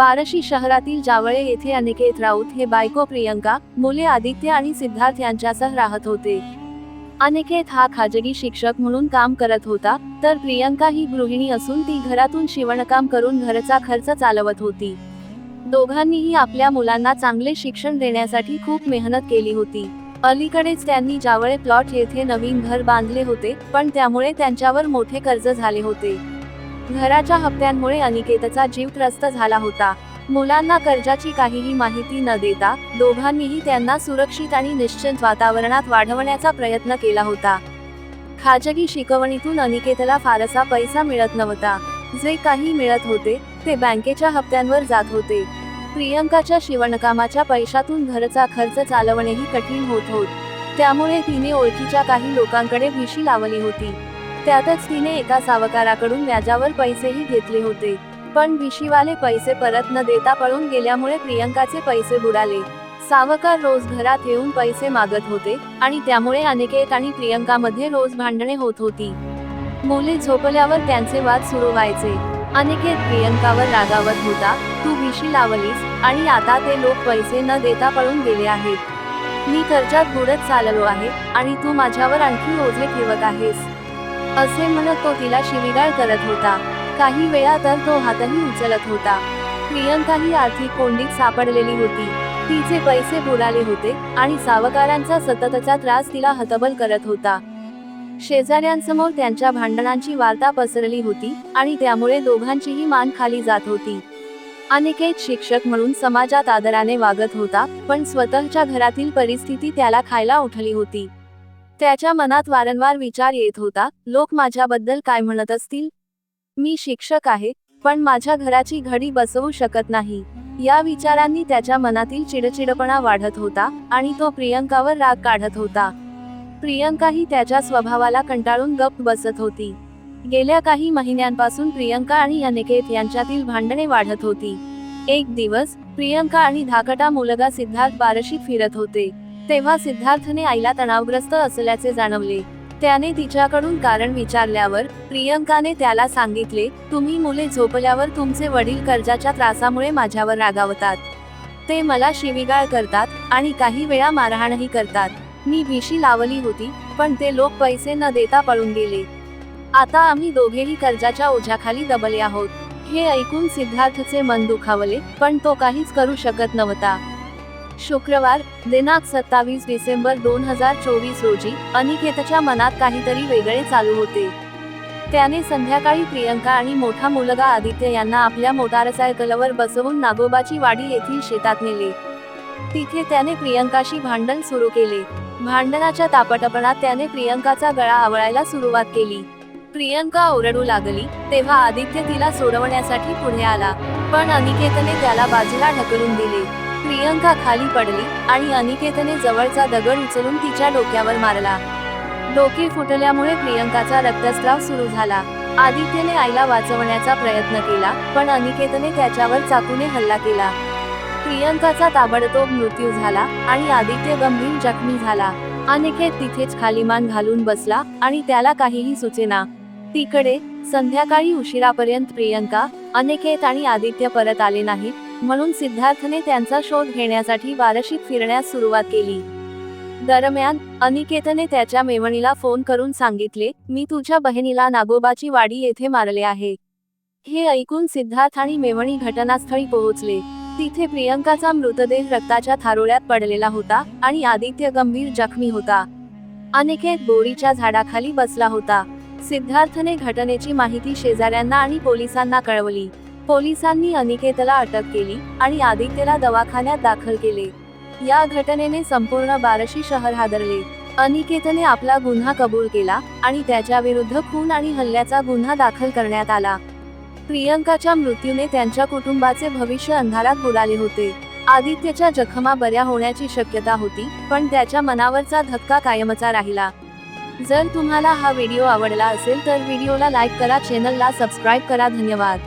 बारशी शहरातील जावळे येथे अनिकेत राऊत हे बायको प्रियंका मुले आदित्य आणि सिद्धार्थ यांच्यासह राहत होते. अनिकेत हा खाजगी शिक्षक म्हणून काम करत होता तर प्रियंका ही गृहिणी असून ती घरातून शिवणकाम करून घरचा खर्च चालवत होती. दोघांनीही आपल्या मुलांना चांगले शिक्षण देण्यासाठी खूप मेहनत केली होती. अलीकडेच त्यांनी जावळे प्लॉट येथे नवीन घर बांधले होते पण त्यामुळे त्यांच्यावर मोठे कर्ज झाले होते. घराच्या हप्त्यांमुळे अनिकेतचा जीव त्रस्त झाला होता. मुलांना कर्जाची काहीही माहिती न देता दोघांनीही त्यांना सुरक्षित आणि निश्चित वातावरणात वाढवण्याचा प्रयत्न केला होता. खाजगी शिकवणीतून अनिकेतला फारसा पैसा मिळत नव्हता. जे काही मिळत होते ते बँकेच्या हप्त्यांवर जात होते. प्रियंकाच्या शिवणकामाच्या पैशातून घरचा खर्च चालवणेही कठीण होत होत. त्यामुळे तिने ओळखीच्या काही लोकांकडे भिशी लावली होती. त्यातच तिने एका सावकाराकडून व्याजावर पैसेही घेतले होते. पण भिशीवाले पैसे परत न देता पळून गेल्यामुळे प्रियंकाचे पैसे बुडाले. सावकार रोज घरात येऊन पैसे मागत होते आणि त्यामुळे अनिकेत आणि प्रियंकामध्ये रोज भांडणे होत होती. मुले झोपल्यावर त्यांचे वाद सुरू व्हायचे. अनिकेत प्रियंकावर रागावत होता तू भिशी लावलीस आणि आता ते लोक पैसे न देता पळून गेले आहेत. मी कर्जात बुडत चाललो आहे आणि तू माझ्यावर आणखी ओझे ठेवत आहेस. असे म्हणत तो तिला शिवीगाळ करत होता. काही वेळा तर तो हातही उचलत होता. प्रियंका ही आर्थिक कोंडीत सापडलेली होती. तिचे पैसे बुडाले होते आणि सावकारांचा सततचा त्रास तिला हतबल करत होता. शेजाऱ्यांसमोर त्यांच्या भांडणांची वार्ता पसरली होती आणि त्यामुळे दोघांचीही मान खाली जात होती. अनिकेत शिक्षक म्हणून समाजात आदराने वागत होता पण स्वतःच्या घरातील परिस्थिती त्याला खायला उठली होती. त्याच्या मनात वारंवार विचार येत होता लोक माझ्याबद्दल काय म्हणत असतील? मी शिक्षक आहे पण माझ्या घराची घडी बसवू शकत नाही. या विचारांनी त्याच्या मनातील चिडचिडपणा वाढत होता आणि तो प्रियंकावर राग काढत होता. प्रियंकाही त्याच्या स्वभावाला कंटाळून गप्प बसत होती. गेल्या काही महिन्यांपासून प्रियंका आणि अनिकेत यांच्यातील भांडणे वाढत होती. एक दिवस प्रियंका आणि धाकटा मुलगा सिद्धार्थ बारशीत फिरत होते. तेव्हा सिद्धार्थने आईला तणावग्रस्त असल्याचे जाणवले. त्याने तिच्याकडून कारण विचारल्यावर प्रियंकाने त्याला सांगितले तुम्ही मुले झोपल्यावर तुमचे वडील कर्जाच्या त्रासामुळे माझ्यावर रागावतात. ते मला शिवीगाळ करतात आणि काही वेळा मारहाणही करतात. मी भिशी लावली होती पण ते लोक पैसे न देता पळून गेले. आता आम्ही दोघेही कर्जाच्या ओझ्याखाली दबले आहोत. हे ऐकून सिद्धार्थचे मन दुखावले पण तो काहीच करू शकत नव्हता. शुक्रवार दिनांक सत्तावीस डिसेंबर दोन हजार चोवीस रोजी अनिकेतच्या मनात काहीतरी वेगळे चालू होते. त्याने संध्याकाळी प्रियंका आणि मोठा मुलगा आदित्य यांना आपल्या मोटारसायकलवर बसवून नागोबाची वाडी येथील शेतात नेले. तिथे त्याने प्रियंकाशी भांडण सुरू केले. भांडणाच्या तापटपणात त्याने प्रियंकाचा गळा आवळायला सुरुवात केली. प्रियंका ओरडू लागली तेव्हा आदित्य तिला सोडवण्यासाठी पुढे आला पण अनिकेतने त्याला बाजूला ढकलून दिले. प्रियंका खाली पडली आणि अनिकेतने जवळचा दगड उचलून तिच्या डोक्यावर मारला. डोके फुटल्यामुळे प्रियंकाचा रक्तस्राव सुरू झाला. आदित्यने आईला वाचवण्याचा प्रयत्न केला पण अनिकेतने त्याच्यावर चाकूने हल्ला केला. प्रियंकाचा ताबडतोब मृत्यू झाला आणि आदित्य गंभीर जखमी झाला. अनिकेत तिथेच खालीमान घालून बसला आणि त्याला काहीही सुचेना. तिकडे संध्याकाळी उशिरापर्यंत प्रियंका अनिकेत आणि आदित्य परत आले नाहीत म्हणून सिद्धार्थने त्यांचा शोध घेण्यासाठी बाराशीत फिरण्यास सुरुवात केली. दरम्यान अनिकेतने त्याच्या मेवणीला फोन करून सांगितले मी तुझ्या बहिणीला नागोबाची वाडी येथे मारले आहे. हे ऐकून सिद्धार्थ आणि मेवणी घटनास्थळी पोहोचले. तिथे प्रियंकाचा मृतदेह रक्ताच्या थारोळ्यात पडलेला होता आणि आदित्य गंभीर जखमी होता. अनिकेत बोरीच्या झाडाखाली बसला होता. सिद्धार्थने घटनेची माहिती शेजाऱ्यांना आणि पोलिसांना कळवली. पोलिसांनी अनिकेतला अटक केली आणि आदित्यला दवाखान्यात दाखल केले. या घटनेने संपूर्ण बारशी शहर हादरले. अनिकेतने आपला गुन्हा कबूल केला आणि त्याच्या विरुद्ध खून आणि हल्ल्याचा गुन्हा दाखल करण्यात आला. प्रियंकाच्या मृत्यूने त्यांच्या कुटुंबाचे भविष्य अंधारात बुडाले होते. आदित्यच्या जखमा बऱ्या होण्याची शक्यता होती पण त्याच्या मनावरचा धक्का कायमचा राहिला. जर तुम्हाला हा व्हिडिओ आवडला असेल तर व्हिडिओला लाईक करा चॅनलला सबस्क्राईब करा धन्यवाद.